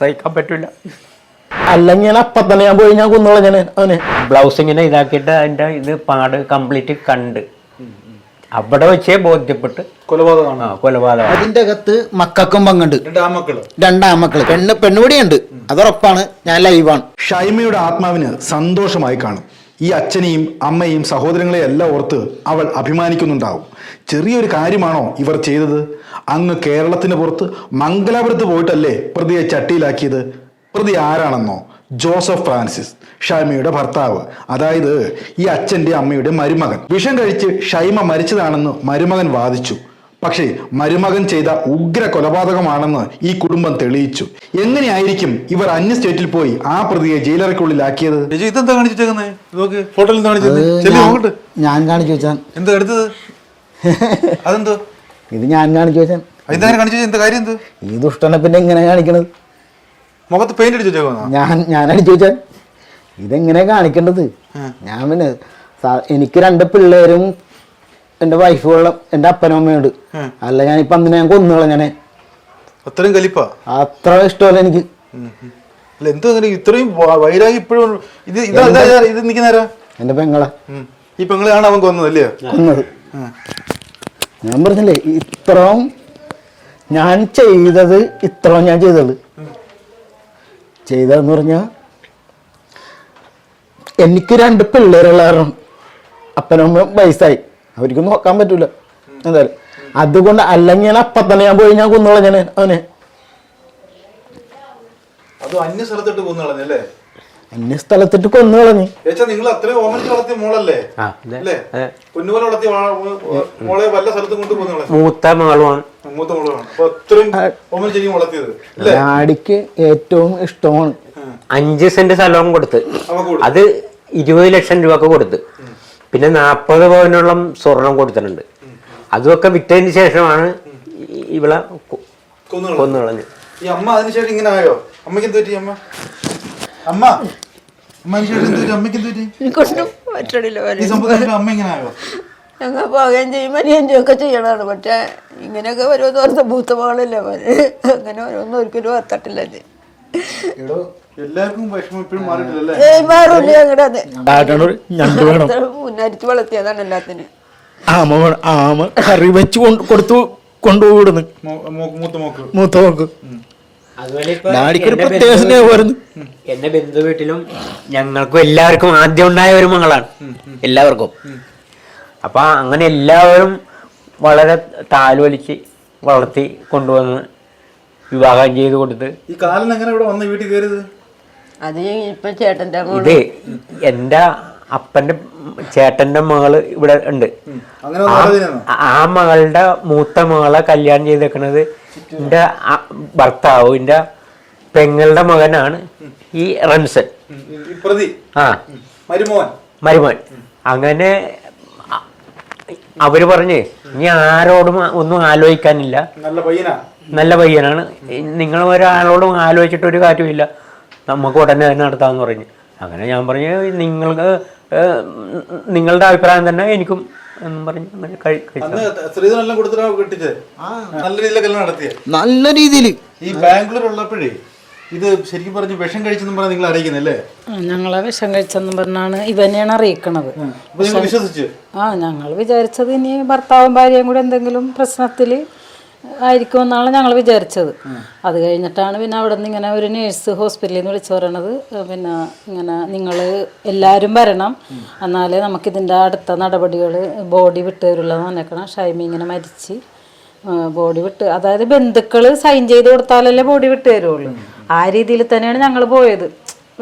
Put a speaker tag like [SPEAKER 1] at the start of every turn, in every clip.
[SPEAKER 1] സഹിക്കാൻ പറ്റൂല.
[SPEAKER 2] അല്ലെങ്കിൽ ഞാൻ അപ്പൊ തന്നെ ഞാൻ പോയി ഞാൻ കുന്നോളാം ഞാൻ അവനെ.
[SPEAKER 1] ബ്ലൗസ് ഇങ്ങനെ ഇതാക്കിയിട്ട് അതിന്റെ ഇത് പാട് കംപ്ലീറ്റ് കണ്ട്. അവിടെ വെച്ചേ ബോധ്യപ്പെട്ട്.
[SPEAKER 3] കൊലപാതകമാണ്.
[SPEAKER 1] ആ കൊലപാതകം.
[SPEAKER 2] അതിന്റെ അകത്ത് മക്കൾക്കും പങ്കുണ്ട്.
[SPEAKER 3] രണ്ടാം
[SPEAKER 2] രണ്ടാമക്കൾ പെണ്ണ് പെണ്ണുപടിയുണ്ട്. അതുറപ്പാണ് ഞാൻ ലൈവാണ്.
[SPEAKER 3] ഷൈമയുടെ ആത്മാവിന് സന്തോഷമായി കാണും. ഈ അച്ഛനെയും അമ്മയും സഹോദരങ്ങളെയും എല്ലാം ഓർത്ത് അവൾ അഭിമാനിക്കുന്നുണ്ടാവും. ചെറിയൊരു കാര്യമാണോ ഇവർ ചെയ്തത്? അങ്ങ് കേരളത്തിന് പുറത്ത് മംഗലാപുരത്ത് പോയിട്ടല്ലേ പ്രതിയെ ചട്ടിയിലാക്കിയത്? പ്രതി ആരാണെന്നോ? ജോസഫ് ഫ്രാൻസിസ് ഷൈമയുടെ ഭർത്താവ്. അതായത് ഈ അച്ഛന്റെ അമ്മയുടെ മരുമകൻ. വിഷം കഴിച്ച് ഷൈമ മരിച്ചതാണെന്ന് മരുമകൻ വാദിച്ചു. പക്ഷേ മരുമകൻ ചെയ്ത ഉഗ്ര കൊലപാതകമാണെന്ന് ഈ കുടുംബം തെളിയിച്ചു. എങ്ങനെയായിരിക്കും ഇവർ അന്യ സ്റ്റേറ്റിൽ പോയി ആ പ്രതിയെ ജയിലറയ്ക്കുള്ളിലാക്കിയത്?
[SPEAKER 4] ഇതെന്താ കാണിച്ചിട്ടേക്കുന്നേ? നോക്ക് ഫോട്ടോയിൽ കാണിച്ചത് ചെല്ലി നോക്കട്ടെ.
[SPEAKER 2] ഞാൻ കാണിച്ചു വെച്ചാൻ
[SPEAKER 4] എന്താ എടുത്തത്? അതെന്തോ?
[SPEAKER 2] ഇത് ഞാൻ കാണിച്ചു വെച്ചാൻ
[SPEAKER 4] ഇതെങ്ങനെ കാണിച്ചു എന്താ കാര്യം എന്ത്
[SPEAKER 2] ഈ ദുഷ്ടനെ പിന്നെ എങ്ങനെ കാണിക്കണത്?
[SPEAKER 4] മുഖത്ത് പെയിന്റ് അടിച്ചു വെച്ചേക്കോ
[SPEAKER 2] ഞാൻ ഞാൻ അടിച്ചു വെച്ചാൻ ഇതെങ്ങനെ കാണിക്കേണ്ടത്? ഞാൻ പിന്നെ എനിക്ക് രണ്ട് പിള്ളേരും എന്റെ വൈഫുള്ള എന്റെ അപ്പനും അമ്മയുണ്ട്. അല്ല ഞാനിപ്പം അന്ന് ഞാൻ കൊന്നുകള ഞാനേ
[SPEAKER 4] അത്രയും കലിപ്പാ?
[SPEAKER 2] അത്ര ഇഷ്ടമല്ല എനിക്ക്.
[SPEAKER 4] അല്ല എന്തോ ഇത്രയും വൈരാഗി ഇപ്പോഴും ഇത് ഇത് ഇതാ, നിൽക്കുന്നേരാ
[SPEAKER 2] എന്റെ പെങ്ങളെ.
[SPEAKER 4] ഈ പെങ്ങളെയാണ് അവൻ കൊന്നത് അല്ലേ?
[SPEAKER 2] കൊന്നത്. ഞാൻ പറഞ്ഞില്ലേ ഇത്രയും ഞാൻ ചെയ്തത് ഇത്രയും ഞാൻ ചെയ്തത്. ചെയ്തതെന്ന് പറഞ്ഞാൽ എനിക്ക് രണ്ട് പിള്ളേരുള്ള കാരണം അപ്പനമ്മ വയസ്സായി. അവർക്ക് നോക്കാൻ പറ്റൂല. എന്തായാലും. അതുകൊണ്ട് അല്ലെങ്കിൽ ഞാൻ അപ്പം തന്നെ ഞാൻ പോയി ഞാൻ കൊന്നോളാം ഞാൻ അവനെ.
[SPEAKER 4] അത് അന്യ സ്ഥലത്തിട്ട് കൊന്നു കളഞ്ഞല്ലേ
[SPEAKER 2] അന്യ സ്ഥലത്തിട്ട് കൊന്നു കളഞ്ഞു.
[SPEAKER 4] ചേച്ചാ നിങ്ങൾ അത്രയും ഓമനിച്ച് വളർത്തിയ മോളല്ലേ? അല്ലേ? വളർത്തിയ മോളെ- വല്ല സ്ഥലത്തും കൊണ്ട് കൊന്നു
[SPEAKER 1] മൂത്ത മകളുമാണ്.
[SPEAKER 4] മൂത്ത മോളാണ് അപ്പൊ അത്രയും ഓമനിച്ചെനിക്ക് വളർത്തിയത് അല്ലേ?
[SPEAKER 2] ഡാഡിക്ക് ഏറ്റവും ഇഷ്ടമാണ്.
[SPEAKER 1] അഞ്ച് സെന്റ് സ്ഥലവും കൊടുത്ത്. അത് ഇരുപത് ലക്ഷം രൂപക്ക് കൊടുത്ത്. പിന്നെ നാൽപ്പത് പവനോളം സ്വർണം കൊടുത്തിട്ടുണ്ട്. അതുമൊക്കെ വിറ്റതിന് ശേഷമാണ് ഇവിടെ ഇവളെ
[SPEAKER 4] കൊന്നു കളഞ്ഞു. ഈ അമ്മ അതിനുശേഷം ഇങ്ങനെ ആയോ? അമ്മയ്ക്ക് എന്ത് പറ്റി അമ്മ? അമ്മ അമ്മ അതിനുശേഷം എന്ത് പറ്റി? അമ്മയ്ക്ക് എന്ത് പറ്റി?
[SPEAKER 5] കൊണ്ടും പറ്റണില്ല
[SPEAKER 4] ഈ അമ്മ ഇങ്ങനെ ആയോ
[SPEAKER 5] ഞങ്ങൾ പോകുകയും ചെയ്യും മനിയും ഒക്കെ ചെയ്യണമാണ് പക്ഷേ ഇങ്ങനെയൊക്കെ ഓരോന്ന് ഓർത്ത മൂത്ത മകളല്ലേ അങ്ങനെ ഓരോന്നും ഒരിക്കലും ഓർത്തിട്ടില്ല ഞങ്ങളുടെ മുന്നരിച്ച് വളർത്തിയതാണ് എല്ലാത്തിനും.
[SPEAKER 2] ആമ ആമ കറി വെച്ച് കൊണ്ട് കൊടുത്തു കൊണ്ടുപോയിടുന്നു
[SPEAKER 4] മോക്ക്. മൂത്ത മോക്ക്.
[SPEAKER 1] എന്റെ
[SPEAKER 2] പ്രത്യേക
[SPEAKER 1] ബന്ധു-
[SPEAKER 2] സ്നേഹമായിരുന്നു
[SPEAKER 1] എന്റെ ബന്ധു വീട്ടിലും ഞങ്ങൾക്കും എല്ലാവർക്കും ആദ്യം ഉണ്ടായ ഒരു മകളാണ്. എല്ലാവർക്കും. അപ്പൊ അങ്ങനെ എല്ലാവരും വളരെ താലോലിച്ച് വളർത്തി കൊണ്ടുവന്ന് വിവാഹം ചെയ്ത് കൊടുത്ത്
[SPEAKER 4] ഈ കാലം എങ്ങനെ ഇവിടെ വന്ന് വീട്ടിൽ കയറിയത്?
[SPEAKER 5] അത് ഇപ്പൊ ചേട്ടന്റെ മോൾ.
[SPEAKER 1] ഇത് എന്റെ അപ്പന്റെ ചേട്ടന്റെ മകൾ ഇവിടെ ഉണ്ട്. ആ മകളുടെ മൂത്ത മകളെ കല്യാണം ചെയ്തേക്കണത് എന്റെ ഭർത്താവ് എന്റെ പെങ്ങളുടെ മകനാണ് ഈ റൺസൺ. ആ.
[SPEAKER 4] മരുമോൻ.
[SPEAKER 1] മരുമോൻ. അങ്ങനെ അവർ പറഞ്ഞേ ഇനി ആരോടും ഒന്നും ആലോചിക്കാനില്ല.
[SPEAKER 4] നല്ല പയ്യനാ.
[SPEAKER 1] നല്ല പയ്യനാണ്. നിങ്ങൾ ഒരാളോടും ആലോചിച്ചിട്ട് ഒരു കാര്യമില്ല നമുക്ക് ഉടനെ തന്നെ നടത്താമെന്ന് പറഞ്ഞു. അങ്ങനെ ഞാൻ പറഞ്ഞു നിങ്ങൾക്ക് നിങ്ങളുടെ അഭിപ്രായം തന്നെ എനിക്കും എന്നും പറഞ്ഞ് അങ്ങനെ കഴി കഴിച്ചു
[SPEAKER 4] അന്ന് സ്ത്രീധനെല്ലാം കൊടുത്തിട്ടാ കെട്ടിച്ചത് നല്ല കല്യാണം നടത്തിയ?
[SPEAKER 2] നല്ല രീതിയിൽ
[SPEAKER 4] ഈ ബാംഗ്ലൂർ ഉള്ളപ്പോഴേ ഇത് ശരിക്കും പറഞ്ഞു വിഷം കഴിച്ചെന്നും പറഞ്ഞാൽ നിങ്ങൾ അറിയിക്കുന്നല്ലേ
[SPEAKER 6] ആ, ഞങ്ങളെ വിഷം കഴിച്ചെന്നും പറഞ്ഞാണ് ഇവനെയാണ് അറിയിക്കണത്.
[SPEAKER 4] വിശ്വസിച്ച്?
[SPEAKER 6] ആ ഞങ്ങൾ വിചാരിച്ചത് ഇനി ഭർത്താവും ഭാര്യയും കൂടെ എന്തെങ്കിലും പ്രശ്നത്തിൽ ആയിരിക്കുമെന്നാണ് ഞങ്ങൾ വിചാരിച്ചത്. അത് കഴിഞ്ഞിട്ടാണ് പിന്നെ അവിടെ നിന്ന് ഇങ്ങനെ ഒരു നേഴ്സ് ഹോസ്പിറ്റലിൽ നിന്ന് വിളിച്ചു പറയണത്. പിന്നെ ഇങ്ങനെ നിങ്ങൾ എല്ലാവരും വരണം. എന്നാലേ നമുക്കിതിന്റെ അടുത്ത നടപടികൾ ബോഡി വിട്ട് തരുള്ളൂ എന്ന് പറഞ്ഞേക്കണം. ഷൈമി ഇങ്ങനെ മരിച്ച് ബോഡി വിട്ട്. അതായത് ബന്ധുക്കൾ സൈൻ ചെയ്ത് കൊടുത്താലല്ലേ ബോഡി വിട്ട് തരുള്ളൂ ആ രീതിയിൽ തന്നെയാണ് ഞങ്ങൾ പോയത്.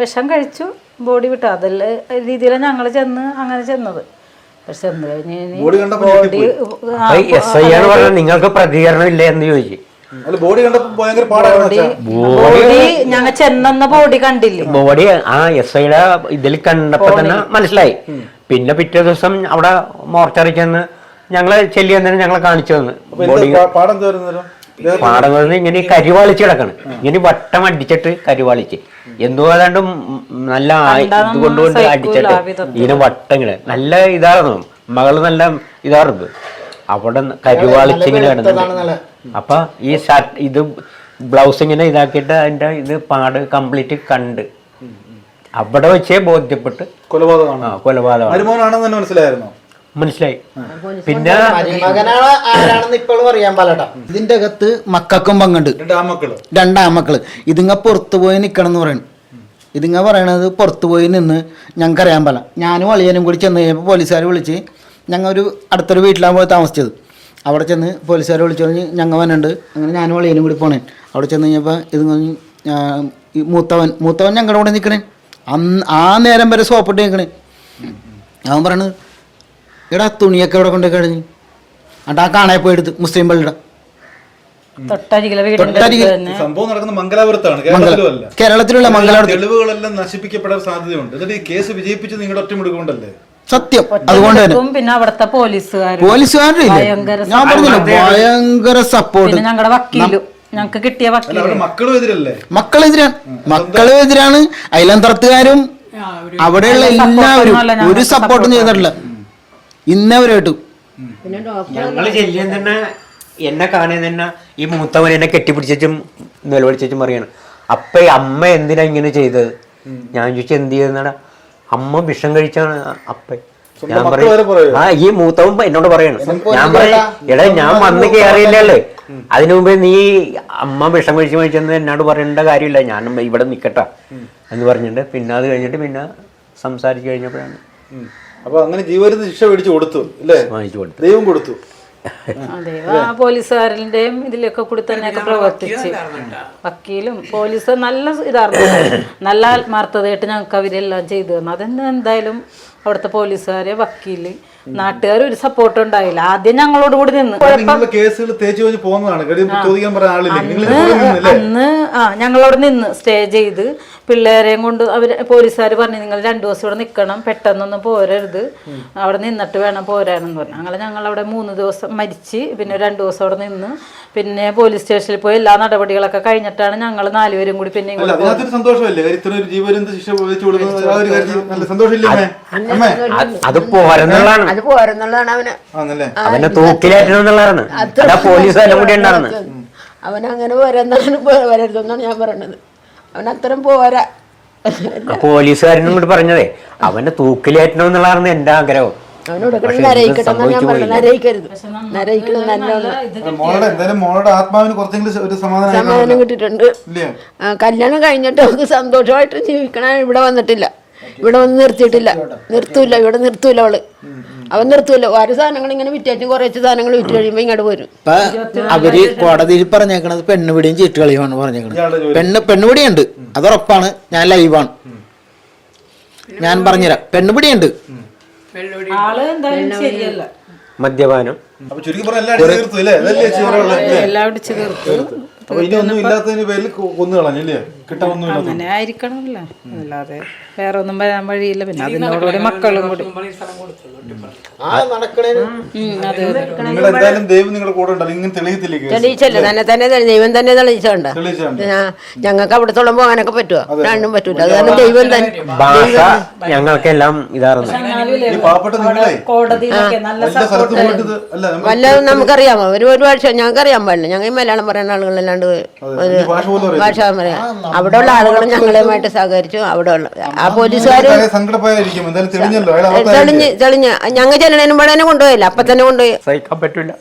[SPEAKER 6] വിഷം കഴിച്ചു ബോഡി വിട്ടു. അതല്ല രീതിയിലാണ് ഞങ്ങൾ ചെന്ന് അങ്ങനെ ചെന്നത്. പക്ഷെ ചെന്ന് കഴിഞ്ഞ്
[SPEAKER 1] നിങ്ങൾക്ക് പ്രതികരണം ഇല്ല എന്ന് ചോദിച്ചു.
[SPEAKER 4] അല്ല ബോഡി.
[SPEAKER 6] ഞങ്ങൾ ചെന്നെന്ന ബോഡി കണ്ടില്ലേ?
[SPEAKER 1] ബോഡി ആ എസ് ഐയുടെ ഇതിൽ കണ്ടപ്പോ തന്നെ മനസ്സിലായി. പിന്നെ പിറ്റേ ദിവസം അവിടെ മോർച്ചറി ചെന്ന് ഞങ്ങളെ ചെല്ലി തന്നെ ഞങ്ങളെ കാണിച്ചു തന്നു. ബോഡി പാടങ്ങളിൽ ഇങ്ങനെ കരിവാളിച്ച് കിടക്കണം. ഇങ്ങനെ വട്ടം അടിച്ചിട്ട് കരിവാളിച്ച്. എന്തോ ഏതാണ്ട് നല്ല ഇതുകൊണ്ടുകൊണ്ട് അടിച്ചിട്ട് ഇങ്ങനെ വട്ടം ഇങ്ങനെ. നല്ല ഇതായിരുന്നു. മകൾ നല്ല ഇതായിരുന്നു അവിടെ കരിവാളിച്ച് ഇങ്ങനെ കിടന്നു അപ്പൊ ഈ ഷർട്ട് ഇത് ബ്ലൗസ് ഇങ്ങനെ ഇതാക്കിയിട്ട് അതിന്റെ ഇത് പാട് കംപ്ലീറ്റ് കണ്ട്. അവിടെ വെച്ചേ ബോധ്യപ്പെട്ട്
[SPEAKER 4] കൊലപാതകമാണ്.
[SPEAKER 1] കൊലപാതകമാണ്.
[SPEAKER 4] മനസ്സിലായിരുന്നോ.
[SPEAKER 1] മനസ്സിലായി. പിന്നെ
[SPEAKER 2] മരുമകനാണ് ആരാണെന്ന് ഇപ്പോഴും അറിയാൻ പാലട്ടാ ഇതിന്റെ അകത്ത് മക്കൾക്കും പങ്കുണ്ട്.
[SPEAKER 4] രണ്ട്
[SPEAKER 2] രണ്ടാമക്കൾ. ഇതിങ്ങ പുറത്തു പോയി നിക്കണം എന്ന് പറയുന്നു ഇതിങ്ങ പറയണത് പുറത്തു പോയി നിന്ന് ഞങ്ങൾക്ക് അറിയാൻ പാല ഞാനും അളിയനും കൂടി ചെന്ന് കഴിഞ്ഞപ്പോൾ പോലീസുകാർ വിളിച്ച് ഞങ്ങൾ ഒരു അടുത്തൊരു വീട്ടിലാണ് പോയി താമസിച്ചത്. അവിടെ ചെന്ന് പോലീസുകാർ വിളിച്ചു പറഞ്ഞ് ഞങ്ങൾ വന്നുണ്ട് അങ്ങനെ ഞാനും അളിയനും കൂടി പോണേ. അവിടെ ചെന്ന് കഴിഞ്ഞപ്പോൾ ഇത് മൂത്തവൻ മൂത്തവൻ ഞങ്ങളുടെ കൂടെ നിൽക്കണേ അന്ന് ആ നേരം വരെ സോപ്പിട്ട് നിൽക്കണേ അവൻ പറയണത് എടാ തുണിയൊക്കെ ഇവിടെ കൊണ്ട് കഴിഞ്ഞു എന്നിട്ട് ആ കാണാൻ പോയി എടുത്ത് മുസ്ലിം പള്ളിയുടെ.
[SPEAKER 6] തൊട്ടരികിലെ വീടിന്റെ അടുത്ത് തന്നെ.
[SPEAKER 4] സംഭവം നടക്കുന്ന മംഗലാപുരത്താണ്
[SPEAKER 2] മംഗലം
[SPEAKER 4] കേരളത്തിലുമല്ല
[SPEAKER 2] കേരളത്തിലുള്ള മംഗലാപുരത്ത്
[SPEAKER 4] തെളിവുകളെല്ലാം നശിപ്പിക്കപ്പെടാൻ സാധ്യതയുണ്ട്. എന്നിട്ട് ഈ കേസ് നിങ്ങളുടെ ഒറ്റമെടുക്കൊണ്ടല്ലേ
[SPEAKER 2] സത്യം. അതുകൊണ്ട് തന്നെ.
[SPEAKER 6] പിന്നെ അവിടുത്തെ പോലീസുകാരും.
[SPEAKER 2] പോലീസുകാരുടെ ഇല്ലേ?
[SPEAKER 6] ഭയങ്കര
[SPEAKER 2] ഞാൻ പറഞ്ഞില്ല ഭയങ്കര സപ്പോർട്ട്
[SPEAKER 6] പിന്നെ ഞങ്ങളുടെ വക്കീലും ഞങ്ങക്ക് കിട്ടിയ
[SPEAKER 4] അല്ല
[SPEAKER 6] വക്കീലും.
[SPEAKER 4] അവരുടെ മക്കളും എതിരല്ലേ?
[SPEAKER 2] മക്കളെതിരാണ്. മക്കളെതിരാണ്. അയലന്തറത്തുകാരും അവിടെയുള്ള എല്ലാവരും ഒരു സപ്പോർട്ടും ചെയ്തിട്ടില്ല. ഇന്നവരായിട്ടും.
[SPEAKER 1] ഞങ്ങൾ ചെല്ലിയും തന്നെ എന്നെ കാണുന്ന തന്നെ ഈ മൂത്തവൻ എന്നെ കെട്ടിപ്പിടിച്ചും നിലവിളിച്ചും പറയാണ്. അപ്പ ഈ അമ്മ എന്തിനാ ഇങ്ങനെ ചെയ്തത്? ഞാൻ ചോദിച്ചു എന്ത് ചെയ്തെന്നാണ് അമ്മ വിഷം കഴിച്ചാണ് അപ്പ. ഞാൻ
[SPEAKER 4] പറയും
[SPEAKER 1] ആ ഈ മൂത്തവൻ എന്നോട് പറയാണ്. ഞാൻ പറയും എടാ ഞാൻ വന്ന് കയറിയില്ലല്ലേ അതിനു മുമ്പേ നീ അമ്മ വിഷം കഴിച്ചു കഴിച്ചെന്ന് എന്നോട് പറയേണ്ട കാര്യമില്ല. ഞാൻ ഇവിടെ നിക്കട്ടെ എന്ന് പറഞ്ഞിട്ട് പിന്നെ അത് കഴിഞ്ഞിട്ട് പിന്നെ സംസാരിച്ചു കഴിഞ്ഞപ്പോഴാണ്.
[SPEAKER 4] അപ്പൊ അങ്ങനെ ജീവരുന്ന് ശിക്ഷ മേടിച്ചു കൊടുത്തു അല്ലേ
[SPEAKER 1] വാങ്ങിച്ചു
[SPEAKER 4] ദൈവം കൊടുത്തു.
[SPEAKER 6] ആ. പോലീസുകാരന്റെയും ഇതിലൊക്കെ കൂടി തന്നെയൊക്കെ പ്രവർത്തിച്ച്. വക്കീലും പോലീസ് നല്ല ഇതായിരുന്നു നല്ല ആത്മാർത്ഥതയായിട്ട് ഞങ്ങൾക്ക് അവരെല്ലാം ചെയ്തു തന്നു. അതെന്നെ എന്തായാലും അവിടുത്തെ പോലീസുകാരെ വക്കീൽ നാട്ടുകാർ ഒരു സപ്പോർട്ട് ഉണ്ടായില്ല. ആദ്യം ഞങ്ങളോട് കൂടി നിന്ന്.
[SPEAKER 4] നിങ്ങളുടെ കേസുകൾ തേച്ച് പോകുന്നതാണ് കാര്യം ചോദിക്കാൻ പറയാൻ ആളില്ല? നിങ്ങൾ
[SPEAKER 6] അന്ന് അന്ന് ആ ഞങ്ങളവിടെ നിന്ന് സ്റ്റേ ചെയ്ത് പിള്ളേരെയും കൊണ്ട് അവർ പോലീസുകാർ പറഞ്ഞു നിങ്ങൾ രണ്ടു ദിവസം ഇവിടെ നിൽക്കണം പെട്ടെന്നൊന്നും പോരരുത്. അവിടെ നിന്നിട്ട് വേണം പോരാനെന്ന് പറഞ്ഞു. അങ്ങനെ ഞങ്ങൾ അവിടെ മൂന്ന് ദിവസം മരിച്ച് പിന്നെ രണ്ടു ദിവസം അവിടെ നിന്ന്. പിന്നെ പോലീസ് സ്റ്റേഷനിൽ പോയി എല്ലാ നടപടികളൊക്കെ കഴിഞ്ഞിട്ടാണ് ഞങ്ങൾ നാലുപേരും കൂടി പിന്നെ
[SPEAKER 4] അല്ല
[SPEAKER 6] ഇങ്ങോട്ട്
[SPEAKER 4] അതിനകത്തൊരു സന്തോഷമല്ലേ? ഇത്ര ഒരു ജീവരുന്ന് ശിക്ഷ വെച്ച് കൊടുക്കുന്നത് ഒരു കാര്യത്തിൽ നല്ല സന്തോഷമില്ലേ അമ്മേ? അമ്മേ?
[SPEAKER 1] അത് അത് പോരെന്നുള്ളതാണ്.
[SPEAKER 5] അത് പോരെന്നുള്ളതാണ് അവന്.
[SPEAKER 1] അവനെ കൂടി ഉണ്ടായിരുന്നു
[SPEAKER 5] അവൻ അങ്ങനെ പോരെന്നാണ് വരരുതെന്നാണ് ഞാൻ പറഞ്ഞത് അവൻ അത്രയും പോരാ
[SPEAKER 1] പോലീസുകാരനും കൂടി പറഞ്ഞതേ അവന്റെ തൂക്കിലേറ്റണം എന്നുള്ളതാണ് എന്റെ ആഗ്രഹം
[SPEAKER 4] സമാധാനം
[SPEAKER 5] കിട്ടിയിട്ടുണ്ട്. കല്യാണം കഴിഞ്ഞിട്ട് നമുക്ക് സന്തോഷമായിട്ട് ജീവിക്കണ ഇവിടെ വന്നിട്ടില്ല. ഇവിടെ വന്ന് നിർത്തിയിട്ടില്ല. നിർത്തൂല ഇവിടെ നിർത്തൂല അവൾ. അവൻ നിർത്തുമല്ലോ ഓരോ സാധനങ്ങൾ ഇങ്ങനെ വിറ്റേറ്റ് കുറച്ച് സാധനങ്ങൾ വിറ്റ് കഴിയുമ്പോൾ ഇങ്ങോട്ട് വരും.
[SPEAKER 2] ഇപ്പൊ അവർ കോടതിയിൽ പറഞ്ഞേക്കണത് പെണ്ണുപിടിയും ചീട്ടുകളിയുമാണ് പറഞ്ഞേക്കണത്. പെണ്ണ് പെണ്ണുപിടിയുണ്ട് അത് ഉറപ്പാണ്. ഞാൻ ലൈവാണ്. ഞാൻ പറഞ്ഞുതരാം. പെണ്ണുപിടിയുണ്ട്
[SPEAKER 6] ആൾ എന്തായാലും ശരിയല്ല.
[SPEAKER 1] മദ്യപാനം.
[SPEAKER 4] അപ്പൊ
[SPEAKER 6] അങ്ങനെ ആയിരിക്കണമല്ലോ. അല്ലാതെ വേറെ ഒന്നും വരാൻ വഴിയില്ല. പിന്നെ അതിനോടുകൂടി മക്കളും കൂടി.
[SPEAKER 5] തെളിയിച്ചല്ലേ. തന്നെ തന്നെ ദൈവം തന്നെ തെളിയിച്ചോണ്ട.
[SPEAKER 4] ഞങ്ങൾക്ക്
[SPEAKER 5] ഞങ്ങൾക്ക് അവിടത്തോളം പോകാനൊക്കെ പറ്റുമോ രണ്ടും പറ്റൂല. അത് കാരണം ദൈവം തന്നെ.
[SPEAKER 1] ഞങ്ങൾക്കെല്ലാം ഇതായിരുന്നു
[SPEAKER 5] വല്ല നമുക്കറിയാമോ? ഒരു ഒരു ഭാഷ ഞങ്ങൾക്ക് അറിയാൻ പാടില്ല. ഞങ്ങൾ മലയാളം പറയുന്ന ആളുകളല്ലാണ്ട്.
[SPEAKER 4] ഭാഷ
[SPEAKER 5] പറയാം. അവിടെയുള്ള ആളുകളും ഞങ്ങളുമായിട്ട് സഹകരിച്ചു. അവിടെ ഉള്ള ആ പോലീസുകാർ? തെളിഞ്ഞ് തെളിഞ്ഞ്. ഞങ്ങൾ ചെല്ലണേനും ഇവിടെ തന്നെ കൊണ്ടുപോയില്ല. അപ്പൊ തന്നെ കൊണ്ടുപോയി.
[SPEAKER 1] സഹിക്കാൻ പറ്റില്ല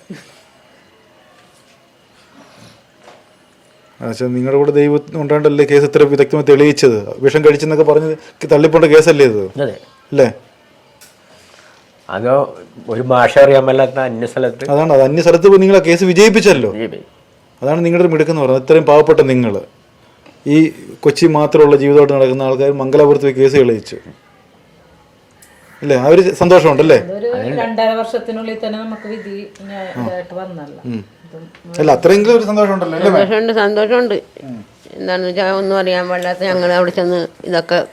[SPEAKER 4] നിങ്ങളുടെ കൂടെ ദൈവം ഉണ്ടാണ്ടല്ലേ കേസ് ഇത്ര വിദഗ്ധമായി തെളിയിച്ചത്? വിഷം കഴിച്ചെന്നൊക്കെ പറഞ്ഞ് തള്ളിപ്പോണ്ട കേസല്ലേ ഇത്? അല്ലേ
[SPEAKER 1] അതോ ഒരു ഭാഷ അറിയാൻ മേലാത്ത അന്യ സ്ഥലത്ത്?
[SPEAKER 4] അതാണ്. അത് അന്യ സ്ഥലത്ത് നിങ്ങൾ ആ കേസ് വിജയിപ്പിച്ചല്ലോ. അതാണ് നിങ്ങളുടെ മിടുക്കെന്ന് പറയുന്നത് ഇത്രയും പാവപ്പെട്ട നിങ്ങൾ ഈ കൊച്ചി മാത്രമുള്ള ജീവിതമായിട്ട് നടക്കുന്ന ആൾക്കാർ മംഗലാപുരത്ത് പോയി കേസ് തെളിയിച്ചു. അല്ലേ ആ ഒരു സന്തോഷമുണ്ടല്ലേ?
[SPEAKER 6] രണ്ടര വർഷത്തിനുള്ളിൽ തന്നെ നമുക്ക് വിധി
[SPEAKER 4] അല്ല അത്രയെങ്കിലും ഒരു സന്തോഷമുണ്ടല്ലോ
[SPEAKER 5] സന്തോഷമുണ്ട് എന്താണെന്ന് വെച്ചാൽ ഒന്നും അറിയാൻ പാടില്ലാത്ത ഞങ്ങൾ അവിടെ ചെന്ന് ഇതൊക്കെ